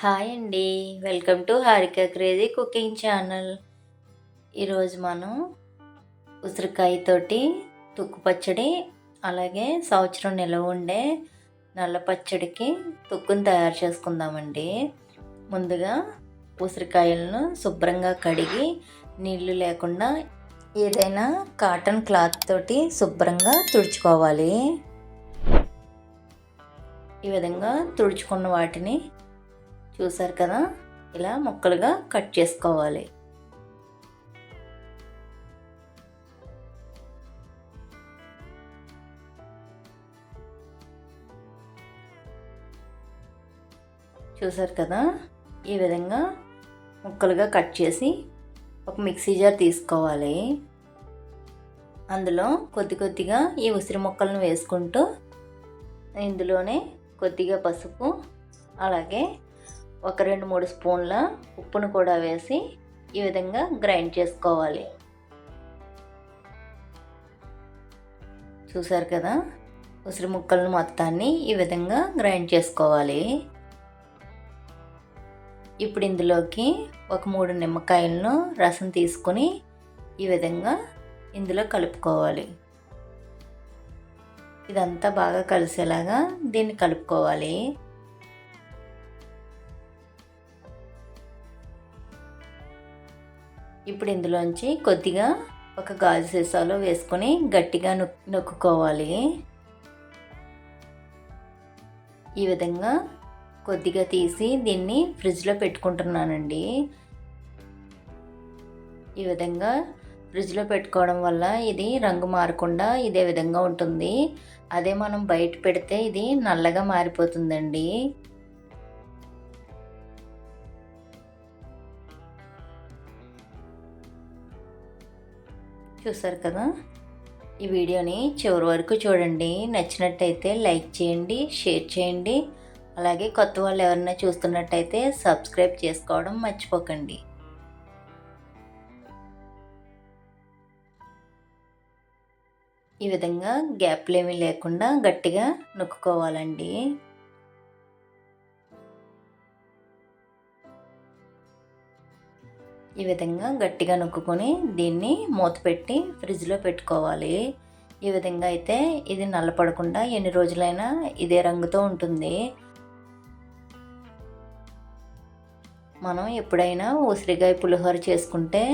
Hi అండి. Welcome to Harika crazy cooking channel. ఈరోజు మనం ఉసిరికాయతోటి తుక్కు పచ్చడి అలాగే సంవత్సరం నిలవ ఉండే నల్ల పచ్చడికి తుక్కుని తయారు చేసుకుందామండి. ముందుగా ఉసిరికాయలను శుభ్రంగా కడిగి నీళ్ళు లేకుండా ఏదైనా కాటన్ క్లాత్ తోటి శుభ్రంగా తుడుచుకోవాలి. ఈ విధంగా తుడుచుకున్న వాటిని చూసారు కదా? ఇలా ముక్కలుగా కట్ చేసుకోవాలి. చూసారు కదా? ఈ విధంగా ముక్కలుగా కట్ చేసి ఒక మిక్సీ జార్ తీసుకోవాలి. అందులో కొద్ది కొద్దిగా ఈ ఉసిరి ముక్కలను వేసుకుంటూ ఇందులోనే కొద్దిగా పసుపు అలాగే ఒక రెండు మూడు స్పూన్ల ఉప్పును కూడా వేసి ఈ విధంగా గ్రైండ్ చేసుకోవాలి. చూసారు కదా? ఉసిరి ముక్కలను మొత్తాన్ని ఈ విధంగా గ్రైండ్ చేసుకోవాలి. ఇప్పుడు ఇందులోకి ఒక మూడు నిమ్మకాయలను రసం తీసుకొని ఈ విధంగా ఇందులో కలుపుకోవాలి. ఇదంతా బాగా కలిసేలాగా దీన్ని కలుపుకోవాలి. ఇప్పుడు ఇందులోంచి కొద్దిగా ఒక గాజు సీసాలో వేసుకొని గట్టిగా నొక్కుకోవాలి. ఈ విధంగా కొద్దిగా తీసి దీన్ని ఫ్రిడ్జ్లో పెట్టుకుంటున్నానండి. ఈ విధంగా ఫ్రిడ్జ్లో పెట్టుకోవడం వల్ల ఇది రంగు మారకుండా ఇదే విధంగా ఉంటుంది. అదే మనం బయట పెడితే ఇది నల్లగా మారిపోతుందండి. చూసారు కదా? ఈ వీడియోని చివరి వరకు చూడండి. నచ్చినట్టయితే లైక్ చేయండి షేర్ చేయండి. అలాగే కొత్త వాళ్ళు ఎవరైనా చూస్తున్నట్టయితే సబ్స్క్రైబ్ చేసుకోవడం మర్చిపోకండి. ఈ విధంగా గ్యాప్లు ఏమీ లేకుండా గట్టిగా నొక్కుకోవాలండి. ఈ విధంగా గట్టిగా నొక్కుకొని దీన్ని మూత పెట్టి ఫ్రిడ్జ్లో పెట్టుకోవాలి. ఈ విధంగా అయితే ఇది నల్లపడకుండా ఎన్ని రోజులైనా ఇదే రంగుతో ఉంటుంది. మనం ఎప్పుడైనా ఉసిరికాయ పులిహోర చేసుకుంటే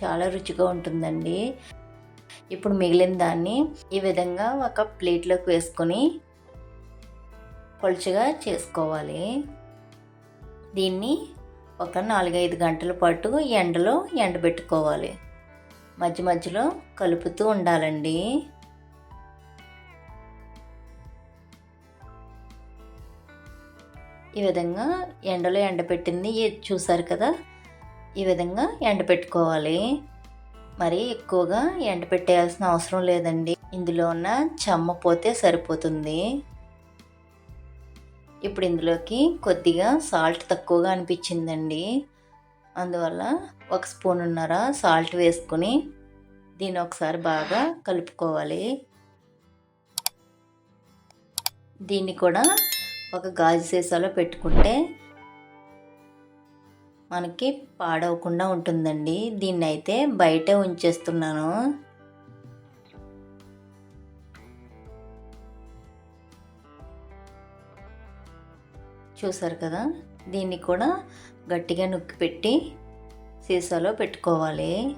చాలా రుచిగా ఉంటుందండి. ఇప్పుడు మిగిలిన దాన్ని ఈ విధంగా ఒక ప్లేట్లోకి వేసుకొని పొలుచుగా చేసుకోవాలి. దీన్ని ఒక నాలుగైదు గంటల పాటు ఎండలో ఎండబెట్టుకోవాలి మధ్య మధ్యలో కలుపుతూ ఉండాలండి. ఈ విధంగా ఎండలో ఎండబెట్టింది చూసారు కదా? ఈ విధంగా ఎండబెట్టుకోవాలి మరి ఎక్కువగా ఎండబెట్టేయాల్సిన అవసరం లేదండి. ఇందులో ఉన్న చెమ్మ పోతే సరిపోతుంది. ఇప్పుడు ఇందులోకి కొద్దిగా సాల్ట్ తక్కువగా అనిపించిందండి. అందువల్ల ఒక స్పూన్ ఉన్నర సాల్ట్ వేసుకొని దీన్ని ఒకసారి బాగా కలుపుకోవాలి. దీన్ని కూడా ఒక గాజు సీసాలో పెట్టుకుంటే మనకి పాడవకుండా ఉంటుందండి. దీన్ని అయితే బయటే ఉంచేస్తున్నాను. చూసారు కదా? దీన్ని కూడా గట్టిగా నొక్కి పెట్టి సీసాలో పెట్టుకోవాలి.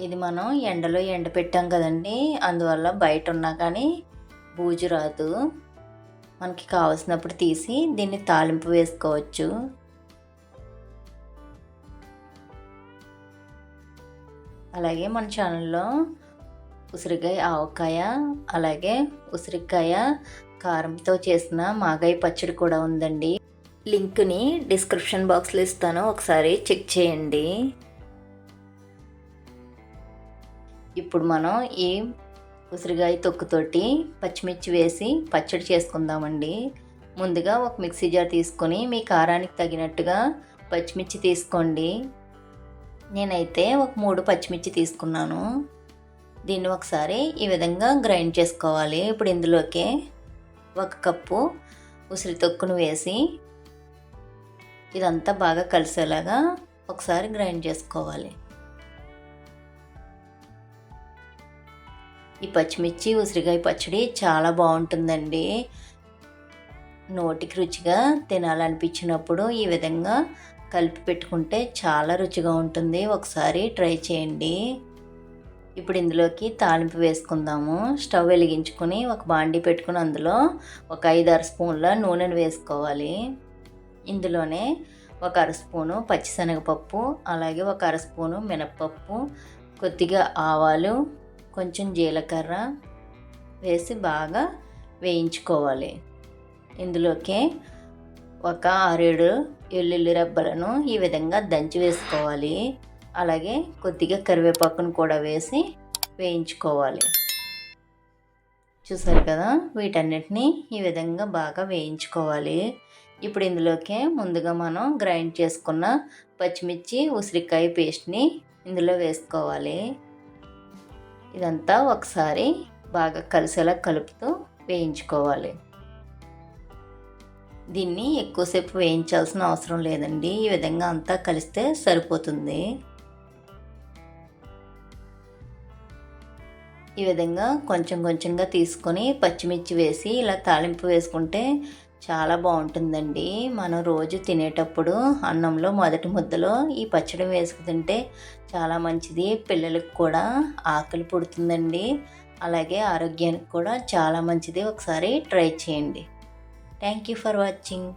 ఇది మనం ఎండలో ఎండ పెట్టాం కదండి. అందువల్ల బయట ఉన్నా కానీ బూజు రాదు. మనకి కావలసినప్పుడు తీసి దీన్ని తాలింపు వేసుకోవచ్చు. అలాగే మన ఛానల్లో ఉసిరికాయ ఆవకాయ అలాగే ఉసిరికాయ కారంతో చేసిన మాగాయ పచ్చడి కూడా ఉందండి. లింక్ని డిస్క్రిప్షన్ బాక్స్లో ఇస్తాను ఒకసారి చెక్ చేయండి. ఇప్పుడు మనం ఈ ఉసిరికాయ తొక్కుతోటి పచ్చిమిర్చి వేసి పచ్చడి చేసుకుందామండి. ముందుగా ఒక మిక్సీ జార్ తీసుకొని మీ కారానికి తగినట్టుగా పచ్చిమిర్చి తీసుకోండి. నేనైతే ఒక మూడు పచ్చిమిర్చి తీసుకున్నాను. దీన్ని ఒకసారి ఈ విధంగా గ్రైండ్ చేసుకోవాలి. ఇప్పుడు ఇందులోకి ఒక కప్పు ఉసిరి తొక్కును వేసి ఇదంతా బాగా కలిసేలాగా ఒకసారి గ్రైండ్ చేసుకోవాలి. ఈ పచ్చిమిర్చి ఉసిరికాయ పచ్చడి చాలా బాగుంటుందండి. నోటికి రుచిగా తినాలనిపించినప్పుడు ఈ విధంగా కలిపి పెట్టుకుంటే చాలా రుచిగా ఉంటుంది. ఒకసారి ట్రై చేయండి. ఇప్పుడు ఇందులోకి తాలింపు వేసుకుందాము. స్టవ్ వెలిగించుకొని ఒక బాండి పెట్టుకుని అందులో ఒక ఐదారు స్పూన్ల నూనెను వేసుకోవాలి. ఇందులోనే ఒక అర స్పూను పచ్చిశనగపప్పు అలాగే ఒక అర స్పూను మినప్పప్పు కొద్దిగా ఆవాలు కొంచెం జీలకర్ర వేసి బాగా వేయించుకోవాలి. ఇందులోకి ఒక ఆరేడు వెల్లుల్లి రెబ్బలను ఈ విధంగా దంచి వేసుకోవాలి. అలాగే కొద్దిగా కరివేపాకును కూడా వేసి వేయించుకోవాలి. చూసారు కదా? వీటన్నిటిని ఈ విధంగా బాగా వేయించుకోవాలి. ఇప్పుడు ఇందులోకే ముందుగా మనం గ్రైండ్ చేసుకున్న పచ్చిమిర్చి ఉసిరికాయ పేస్ట్ని ఇందులో వేసుకోవాలి. ఇదంతా ఒకసారి బాగా కలిసేలా కలుపుతూ వేయించుకోవాలి. దీన్ని ఎక్కువసేపు వేయించాల్సిన అవసరం లేదండి. ఈ విధంగా అంతా కలిస్తే సరిపోతుంది. ఈ విధంగా కొంచెం కొంచెంగా తీసుకొని పచ్చిమిర్చి వేసి ఇలా తాలింపు వేసుకుంటే చాలా బాగుంటుందండి. మనం రోజు తినేటప్పుడు అన్నంలో మొదటి ముద్దలో ఈ పచ్చడి వేసుకు తింటే చాలా మంచిది. పిల్లలకు కూడా ఆకలి పుడుతుందండి. అలాగే ఆరోగ్యానికి కూడా చాలా మంచిది. ఒకసారి ట్రై చేయండి. Thank you for watching.